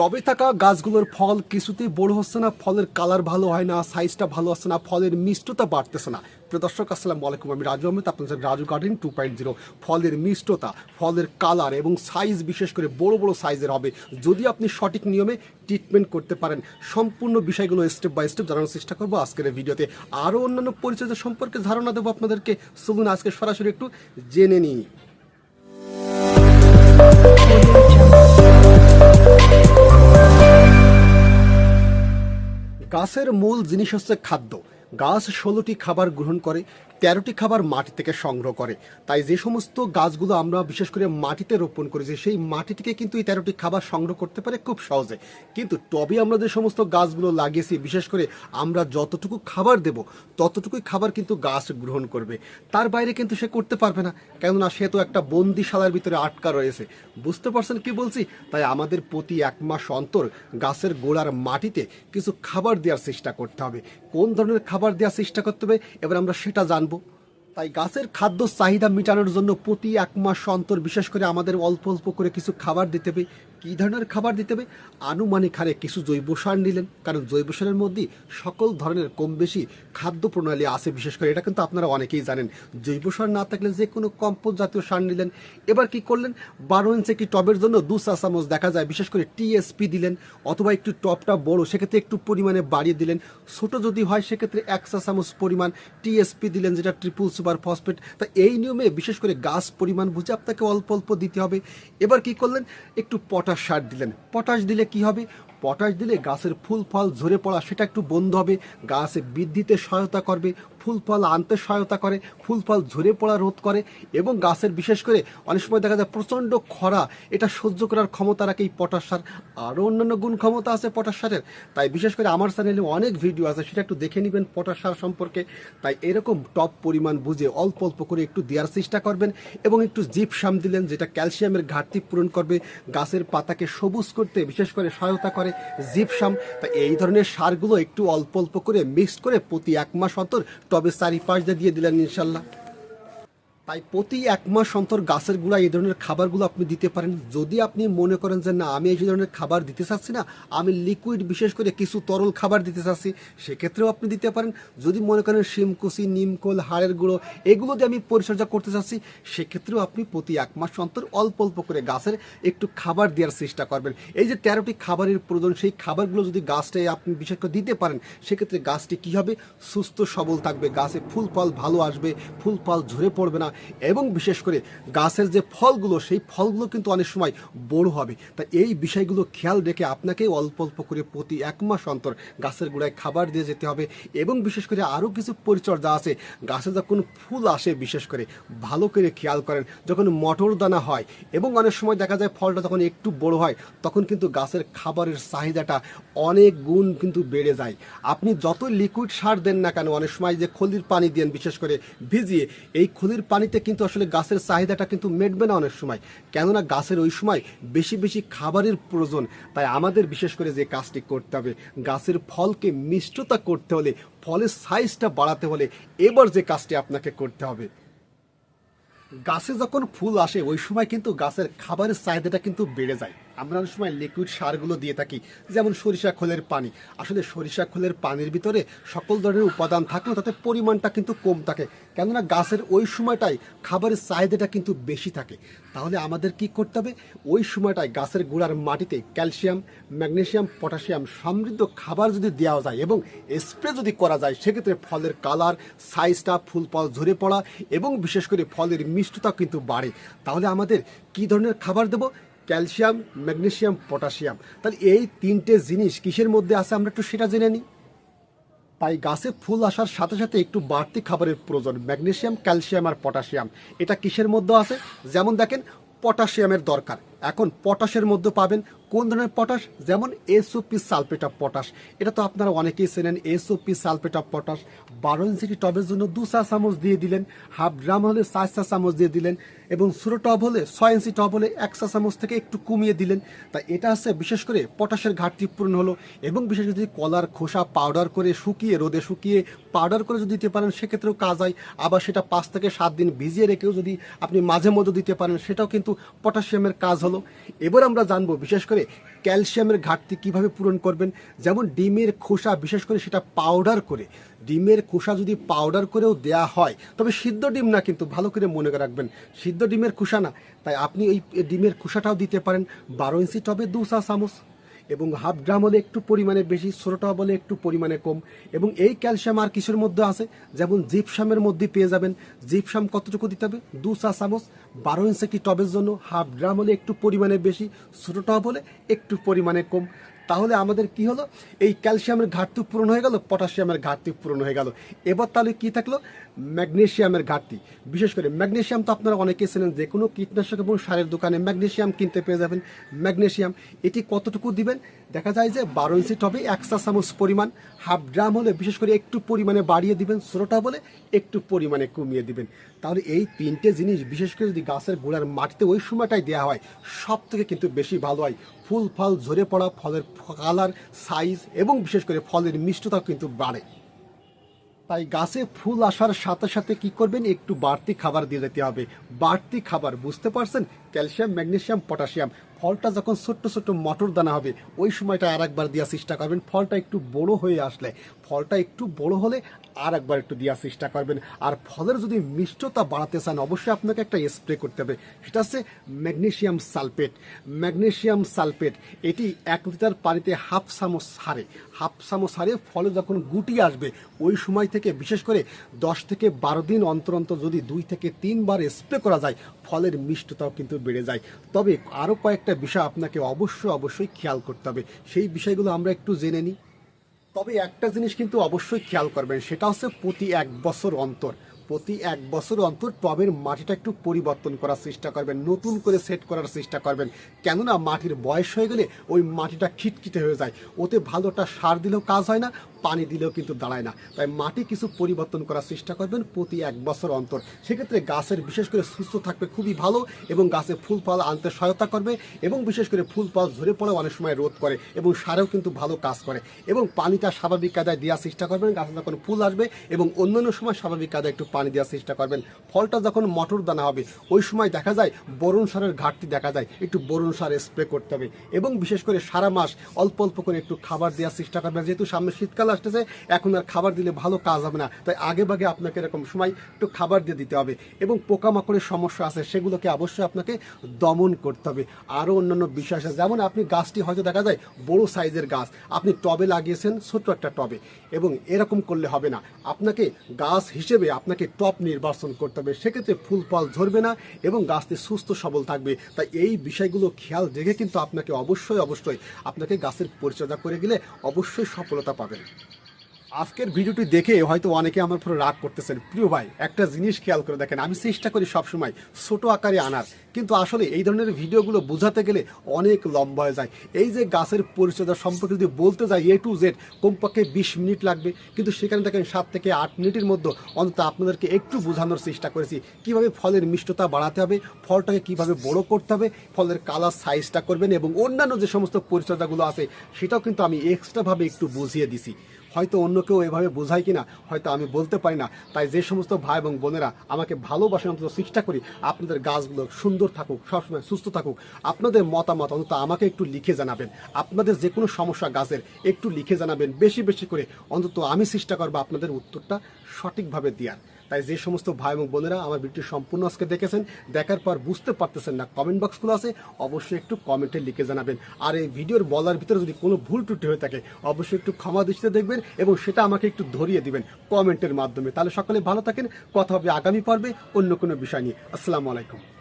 টবে থাকা গাছগুলোর ফল কিছুতেই বড় হচ্ছে না, ফলের কালার ভালো হয় না সাইজটা ভালো হচ্ছে না, ফলের মিষ্টতা বাড়তেছে না। প্রিয় দর্শক, আসসালামু আলাইকুম, আমি রাজু আহমেদ, আপনাদের Raju garden two point zero ফলের মিষ্টতা, ফলের কালার এবং সাইজ বিশেষ করে বড় বড় সাইজের হবে। যদি আপনি সঠিক নিয়মে ট্রিটমেন্ট করতে পারেন, সম্পূর্ণ বিষয়গুলো স্টেপ বাই স্টেপ জানানোর চেষ্টা করব আজকের এই ভিডিওতে। আরও অন্যান্য পরিচয় সম্পর্কে ধারণা দেবো আপনাদেরকে। চলুন আজকে সরাসরি একটু জেনে নিই। গাছের মূল জিনিস হচ্ছে খাদ্য। গাছ ষোলোটি খাবার গ্রহণ করে তেরোটি খাবার মাটি থেকে সংগ্রহ করে। তাই যে সমস্ত গাছগুলো আমরা বিশেষ করে মাটিতে রোপণ করেছি, সেই মাটি থেকে কিন্তু এই তেরোটি খাবার সংগ্রহ করতে পারে খুব সহজে। কিন্তু টবে আমরা যে সমস্ত গাছগুলো লাগিয়েছি, বিশেষ করে আমরা যতটুকু খাবার দেব, ততটুকুই খাবার কিন্তু গাছ গ্রহণ করবে। তার বাইরে কিন্তু সে করতে পারবে না, কেননা সে তো একটা বন্দিশালার ভিতরে আটকা রয়েছে। বুঝতে পারছেন কি বলছি? তাই আমাদের প্রতি এক মাস অন্তর গাছের গোড়ার মাটিতে কিছু খাবার দেওয়ার চেষ্টা করতে হবে। কোন ধরনের খাবার দেওয়ার চেষ্টা করতে হবে? এবার আমরা সেটা জানব তাই গাছের খাদ্য চাহিদা মেটানোর জন্য প্রতি এক মাস অন্তর বিশেষ করে আমাদের অল্প অল্প করে কিছু খাবার দিতে হবে। কী ধরনের খাবার দিতে হবে? আনুমানিক হারে কিছু জৈব সার নিলেন। কারণ জৈব সারের মধ্যেই সকল ধরনের কম বেশি খাদ্য প্রণালী আছে, বিশেষ করে এটা কিন্তু আপনারা অনেকেই জানেন। জৈব সার না থাকলে যে কোনো কম্পোস্ট জাতীয় সার নিলেন। এবার কি করলেন? বারো ইঞ্চি একটি টবের জন্য দু চা চামচ দেখা যায়, বিশেষ করে টিএসপি দিলেন, অথবা একটু টপটা বড়, সেক্ষেত্রে একটু পরিমাণে বাড়িয়ে দিলেন। ছোট যদি হয়, সেক্ষেত্রে এক চা চামচ পরিমাণ টিএসপি দিলেন, যেটা ট্রিপল সুপার ফসফেট তা এই নিয়মে বিশেষ করে গাছ পরিমাণ বুঝে আপনাকে অল্প অল্প দিতে হবে। এবার কি করলেন? একটু পটাশ সার দিলেন। পটাশ দিলে কি হবে? পটাশ দিলে গাছের ফুল ফল ঝরে পড়া সেটা একটু বন্ধ হবে। গাছ বৃদ্ধিতে সহায়তা করবে, ফুল ফল আনতে সহায়তা করে, ফুল ফল ঝরে পড়া রোধ করে এবং গাছের বিশেষ করে অনেক সময় দেখা যায় প্রচণ্ড খরা, এটা সহ্য করার ক্ষমতা রাখে এই পটাশ সার। আরও অন্যান্য গুণ ক্ষমতা আছে পটাশ সারের। তাই বিশেষ করে আমার চ্যানেলে অনেক ভিডিও আছে, সেটা একটু দেখে নেবেন পটাশ সার সম্পর্কে। তাই এরকম টপ পরিমাণ বুঝে অল্প অল্প করে একটু দেওয়ার চেষ্টা করবেন এবং একটু জিপসাম দিলেন, যেটা ক্যালসিয়ামের ঘাটতি পূরণ করবে। গাছের পাতাকে সবুজ করতে বিশেষ করে সহায়তা করে। জিপসাম, তা এই ধরনের সারগুলো একটু অল্প অল্প করে মিক্স করে প্রতি এক মাস অন্তর টবে চারিপাশ দিয়ে দিলেন ইনশাল্লাহ। তাই প্রতি এক মাস অন্তর গাছের গুঁড়া এই ধরনের খাবারগুলো আপনি দিতে পারেন। যদি আপনি মনে করেন যে না, আমি এই ধরনের খাবার দিতে চাচ্ছি না, আমি লিকুইড বিশেষ করে কিছু তরল খাবার দিতে চাচ্ছি, সেক্ষেত্রেও আপনি দিতে পারেন। যদি মনে করেন শিমকুচি নিমকোল হাড়ের গুঁড়ো, এগুলো দিয়ে আমি পরিচর্যা করতে চাচ্ছি, সেক্ষেত্রেও আপনি প্রতি এক মাস অন্তর অল্প অল্প করে গাছের একটু খাবার দেওয়ার চেষ্টা করবেন। এই যে তেরোটি খাবারের প্রয়োজন, সেই খাবারগুলো যদি গাছটায় আপনি বিশেষ করে দিতে পারেন, সেক্ষেত্রে গাছটি কী হবে? সুস্থ, সবল থাকবে। গাছে ফুল, ফল ভালো আসবে, ফুল, ফল ঝরে পড়বে না। এবং বিশেষ করে গাছের যে ফলগুলো, সেই ফলগুলো কিন্তু অনেক সময় বড় হবে। তা এই বিষয়গুলো খেয়াল রেখে আপনাকে অল্প অল্প করে প্রতি এক মাস অন্তর গাছের গোড়ায় খাবার দিয়ে যেতে হবে এবং বিশেষ করে আরও কিছু পরিচর্যা আছে। গাছে যখন ফুল আসে, বিশেষ করে ভালো করে খেয়াল করেন, যখন মটর দানা হয় এবং অনেক সময় দেখা যায় ফলটা যখন একটু বড় হয়, তখন কিন্তু গাছের খাবারের চাহিদাটা অনেক গুণ কিন্তু বেড়ে যায়। আপনি যত লিকুইড সার দেন না কেন, অনেক সময় যে খলির পানি দেন, বিশেষ করে ভিজিয়ে, এই খলির পানিতে কিন্তু আসলে গাছের চাহিদাটা কিন্তু মেটবে না অনেক সময়। কেননা গাছের ওই সময় বেশি বেশি খাবারের প্রয়োজন। তাই আমাদের বিশেষ করে যে কাজটি করতে হবে, গাছের ফলকে মিষ্টতা করতে হলে, ফলের সাইজটা বাড়াতে হলে এবার যে কাজটি আপনাকে করতে হবে। গাছে যখন ফুল আসে, ওই সময় কিন্তু গাছের খাবারের চাহিদাটা কিন্তু বেড়ে যায়। আমরা অনেক সময় লিকুইড সারগুলো দিয়ে থাকি, যেমন সরিষা খোলের পানি। আসলে সরিষা খোলের পানির ভিতরে সকল ধরনের উপাদান থাকলেও তাতে পরিমাণটা কিন্তু কম থাকে। কেননা গাছের ওই সময়টাই খাবারের চাহিদাটা কিন্তু বেশি থাকে। তাহলে আমাদের কি করতে হবে? ওই সময়টায় গাছের গোড়ার মাটিতে ক্যালসিয়াম ম্যাগনেশিয়াম পটাশিয়াম সমৃদ্ধ খাবার যদি দেওয়া যায় এবং স্প্রে যদি করা যায়, সেক্ষেত্রে ফলের কালার, সাইজটা ফুল ফল ঝরে পড়া এবং বিশেষ করে ফলের মিষ্টতা কিন্তু বাড়ে। তাহলে আমাদের কি ধরনের খাবার দেবো? ক্যালসিয়াম ম্যাগনেশিয়াম পটাশিয়াম তাহলে এই তিনটে জিনিস কিসের মধ্যে আছে আমরা একটু সেটা জেনে নিই? তাই গাছে ফুল আসার সাথে সাথে একটু বাড়তি খাবারের প্রয়োজন ম্যাগনেশিয়াম ক্যালসিয়াম আর পটাশিয়াম এটা কিসের মধ্যে আছে? যেমন দেখেন পটাশিয়ামের দরকার। এখন পটাশের মধ্যে পাবেন কোন ধরনের পটাশ? যেমন এসওপি সালফেট অফ পটাশ। এটা তো আপনারা অনেকেই চেনেন এসওপি সালফেট অফ পটাশ। বারো ইঞ্চি টবের জন্য দু চা চামচ দিয়ে দিলেন, হাফ গ্রাম হলে চার চা চামচ দিয়ে দিলেন এবং ছোটো টব হলে ছয় ইঞ্চি টব হলে এক চা চামচ থেকে একটু কমিয়ে দিলেন। তা এটা হচ্ছে বিশেষ করে পটাশের ঘাটতি পূরণ হলো এবং বিশেষ যদি কলার খোসা পাউডার করে শুকিয়ে, রোদে শুকিয়ে পাউডার করে যদি দিতে পারেন, সেক্ষেত্রেও কাজ হয়। আবার সেটা পাঁচ থেকে সাত দিন ভিজিয়ে রেখেও যদি আপনি মাঝে মধ্যে দিতে পারেন, সেটাও কিন্তু পটাশিয়ামের কাজ হলো। হলো। এবার আমরা জানব বিশেষ করে ক্যালসিয়ামের ঘাটতি কীভাবে পূরণ করবেন, যেমন ডিমের খোসা, বিশেষ করে সেটা পাউডার করে। ডিমের খোসা যদি পাউডার করেও দেয়া হয়, তবে সিদ্ধ ডিম না, কিন্তু ভালো করে মনে রাখবেন, সিদ্ধ ডিমের খোসা না। তাই আপনি ওই ডিমের খোসাটাও দিতে পারেন, বারো ইঞ্চি টবে দু চা চামচ। এবং হাফ গ্রাম হলে একটু পরিমাণে বেশি, ছোটোটা বলে একটু পরিমাণে কম। এবং এই ক্যালসিয়াম আর কিছুর মধ্যে আছে? যেমন জিপসামের মধ্যে পেয়ে যাবেন। জিপসাম কতটুকু দিতে হবে? দু চা চামচ। বারো ইঞ্চি একটি টবের জন্য? হাফ গ্রাম হলে একটু পরিমাণে বেশি ছোটো টব হলে একটু পরিমাণে কম। তাহলে আমাদের কি হলো? এই ক্যালসিয়ামের ঘাটতি পূরণ হয়ে গেল, পটাশিয়ামের ঘাটতি পূরণ হয়ে গেল। এবার তাহলে কি থাকল? ম্যাগনেশিয়ামের ঘাটতি। বিশেষ করে ম্যাগনেশিয়াম তো আপনারা অনেকে ছিলেন যে কোনো কীটনাশক এবং সারের দোকানে ম্যাগনেশিয়াম কিনতে পেয়ে যাবেন। ম্যাগনেশিয়াম, এটি কতটুকু দিবেন? দেখা যায় যে বারো ইঞ্চি টবে এক চামচ পরিমাণ, হাফ ড্রাম হলে বিশেষ করে একটু পরিমাণে বাড়িয়ে দিবেন ষোলোটা বলে একটু পরিমাণে কমিয়ে দিবেন। তাহলে এই তিনটে জিনিস, বিশেষ করে যদি গাছের গোড়ার মাটিতে ওই সময়টাই দেওয়া হয় সব থেকে কিন্তু বেশি ভালো হয়। ফুল ফল ঝরে পড়া, ফলের কালার, সাইজ এবং বিশেষ করে ফলের মিষ্টতাও কিন্তু বাড়ে। তাই গাছে ফুল আসার সাথে সাথে কি করবেন? একটু বাড়তি খাবার দিয়ে যেতে হবে। বাড়তি খাবার, বুঝতে পারছেন? Calcium magnesium potassium. ফলটা যখন ছোট্ট ছোট্ট মটর দানা হবে, ওই সময়টা আর একবার দেওয়ার চেষ্টা করবেন। ফলটা একটু বড় হয়ে আসলে, ফলটা একটু বড় হলে আর একবার একটু দেওয়ার চেষ্টা করবেন। আর ফলের যদি মিষ্টতা বাড়াতে চান, অবশ্যই আপনাকে একটা স্প্রে করতে হবে। সেটা হচ্ছে ম্যাগনেশিয়াম সালফেট। ম্যাগনেশিয়াম সালফেট, এটি এক লিটার পানিতে হাফ চামচ সারে। হাফ চামচ সারে ফলে যখন গুটি আসবে, ওই সময় থেকে বিশেষ করে দশ থেকে বারো দিন অন্তর অন্তর যদি দুই থেকে তিনবার স্প্রে করা যায়, ফলের মিষ্টতাও কিন্তু বেড়ে যায়। তবে আরও কয়েকটা বিষয় আপনাকে অবশ্যই অবশ্যই খেয়াল করতে হবে। সেই বিষয়গুলো আমরা একটু জেনে নিই। তবে একটা জিনিস কিন্তু অবশ্যই খেয়াল করবেন, সেটা হচ্ছে প্রতি এক বছর অন্তর। প্রতি এক বছর অন্তর টবের মাটিটা একটু পরিবর্তন করার চেষ্টা করবেন, নতুন করে সেট করার চেষ্টা করবেন। কেননা মাটির বয়স হয়ে গেলে ওই মাটিটা খিটখিটে হয়ে যায়। ওতে ভালোটা সার দিলেও কাজ হয় না, পানি দিলেও কিন্তু দাঁড়ায় না। তাই মাটি কিছু পরিবর্তন করার চেষ্টা করবেন প্রতি এক বছর অন্তর। সেক্ষেত্রে গাছের বিশেষ করে সুস্থ থাকবে খুবই ভালো এবং গাছে ফুল ফল আনতে সহায়তা করবে এবং বিশেষ করে ফুল ফল ঝরে পড়ে অনেক সময় রোধ করে এবং সারেও কিন্তু ভালো কাজ করে। এবং পানিটা স্বাভাবিক কাদায় দেওয়ার চেষ্টা করবেন, গাছে যখন ফুল আসবে এবং অন্যান্য সময় স্বাভাবিক কাদায় একটু পানি দেওয়ার চেষ্টা করবেন। ফলটা যখন মটর দানা হবে, ওই সময় দেখা যায় বরুণ সারের ঘাটতি দেখা যায়। একটু বরুণ সার স্প্রে করতে হবে এবং বিশেষ করে সারা মাস অল্প অল্প করে একটু খাবার দেওয়ার চেষ্টা করবেন। যেহেতু সামনে শীতকাল আসতেছে, এখন আর খাবার দিলে ভালো কাজ হবে না। তাই আগে ভাগে আপনাকে এরকম সময় একটু খাবার দিয়ে দিতে হবে এবং পোকামাকড়ের সমস্যা আছে, সেগুলোকে অবশ্যই আপনাকে দমন করতে হবে। আরও অন্যান্য বিষয় আছে, যেমন আপনি গাছটি হয়তো দেখা যায় বড় সাইজের গাছ, আপনি টবে লাগিয়েছেন ছোট্ট একটা টবে এবং এরকম করলে হবে না। আপনাকে গাছ হিসেবে আপনাকে টপ নির্বাচন করতে হবে, সেক্ষেত্রে ফুল ফল ঝরবে না এবং গাছটি সুস্থ, সবল থাকবে। তাই এই বিষয়গুলো খেয়াল রেখে কিন্তু আপনাকে অবশ্যই অবশ্যই আপনাকে গাছের পরিচর্যা করে গেলে অবশ্যই সফলতা পাবেন। আজকের ভিডিওটি দেখে হয়তো অনেকে আমার উপর রাগ করতেছেন। প্রিয় ভাই, একটা জিনিস খেয়াল করে দেখেন, আমি চেষ্টা করি সবসময় ছোট আকারে আনার। কিন্তু আসলে এই ধরনের ভিডিওগুলো বোঝাতে গেলে অনেক লম্বা হয়ে যায়। এই যে গাছের পরিচর্যা সম্পর্কে যদি বলতে যাই এ টু জেড কমপক্ষে বিশ মিনিট লাগবে। কিন্তু সেখানে দেখেন, সাত থেকে আট মিনিটের মধ্যে অন্তত আপনাদেরকে একটু বোঝানোর চেষ্টা করেছি। কীভাবে ফলের মিষ্টতা বাড়াতে হবে, ফলটাকে কীভাবে বড় করতে হবে, ফলের কালার সাইজটা করবেন এবং অন্যান্য যে সমস্ত পরিচর্যাগুলো আছে, সেটাও কিন্তু আমি এক্সট্রাভাবে একটু বুঝিয়ে দিছি। হয়তো অন্য কেউ এভাবে বোঝায় কিনা, হয়তো আমি বলতে পারি না। তাই যে সমস্ত ভাই এবং বোনেরা আমাকে ভালোবাসেন, অন্তত চেষ্টা করি, আপনাদের গাছগুলো সুন্দর থাকুক, সবসময় সুস্থ থাকুক। আপনাদের মতামত অন্তত আমাকে একটু লিখে জানাবেন। আপনাদের যে কোনো সমস্যা গাছের, একটু লিখে জানাবেন। বেশি বেশি করে অন্তত আমি চেষ্টা করব আপনাদের উত্তরটা সঠিকভাবে দেওয়ার। তাই যে সমস্ত ভাই এবং বোনেরা আমার ভিডিও সম্পূর্ণ আজকে দেখেছেন, দেখার পর বুঝতে পারতেছেন না কমেন্ট বক্সগুলো আছে, অবশ্যই একটু কমেন্টে লিখে জানাবেন। আর এই ভিডিওর বলার ভিতরে যদি কোনো ভুল ত্রুটি হয়ে থাকে, অবশ্যই একটু ক্ষমা দৃষ্টিতে দেখবেন এবং সেটা আমাকে একটু ধরিয়ে দিবেন কমেন্টের মাধ্যমে। তাহলে সকলে ভালো থাকেন, কথা হবে আগামী পর্বে অন্য কোনো বিষয় নিয়ে। আসসালামু আলাইকুম।